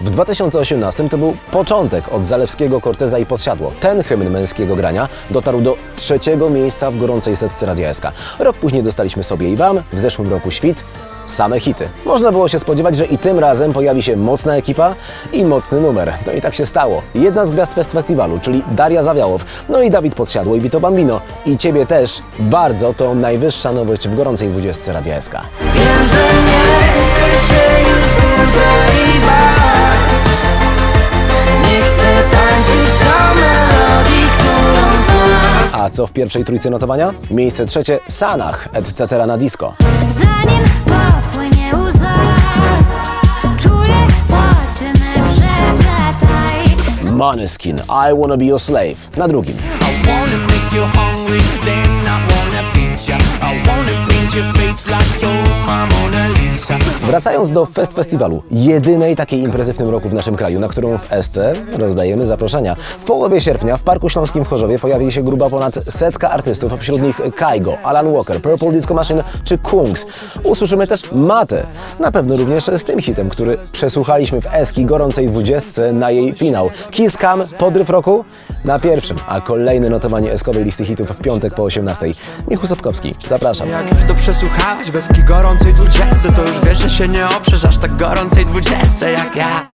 W 2018 to był początek od Zalewskiego, Corteza i Podsiadło. Ten hymn męskiego grania dotarł do trzeciego miejsca w gorącej setce Radia SK. Rok później dostaliśmy sobie i Wam, w zeszłym roku Świt, same hity. Można było się spodziewać, że i tym razem pojawi się mocna ekipa i mocny numer. No i tak się stało. Jedna z gwiazd fest festiwalu, czyli Daria Zawiałow, no i Dawid Podsiadło i Vito Bambino. I Ciebie też bardzo to najwyższa nowość w gorącej 20 Radia SK. Wiem, że nie chcę się A co w pierwszej trójce notowania? Miejsce trzecie Sanach, etc. na disco. Zanim popłynie łza Czule włosy me przepłataj Måneskin, I Wanna Be Your Slave na drugim. I wanna make you hungry, then I Wracając do Fest Festiwalu, jedynej takiej imprezy w tym roku w naszym kraju, na którą w SC rozdajemy zaproszenia. W połowie sierpnia w Parku Śląskim w Chorzowie pojawi się gruba ponad setka artystów, a wśród nich Kaigo, Alan Walker, Purple Disco Machine czy Kungs. Usłyszymy też Matę, na pewno również z tym hitem, który przesłuchaliśmy w Eski gorącej dwudziestce na jej finał. Kiss Cam, podryw roku na pierwszym, a kolejne notowanie eskowej listy hitów w piątek po 18. Michu Sapkowski, zapraszam. Jak już to przesłuchałeś weski gorącej dwudziestce To już wiesz, że się nie oprzesz aż tak gorącej dwudziestce jak ja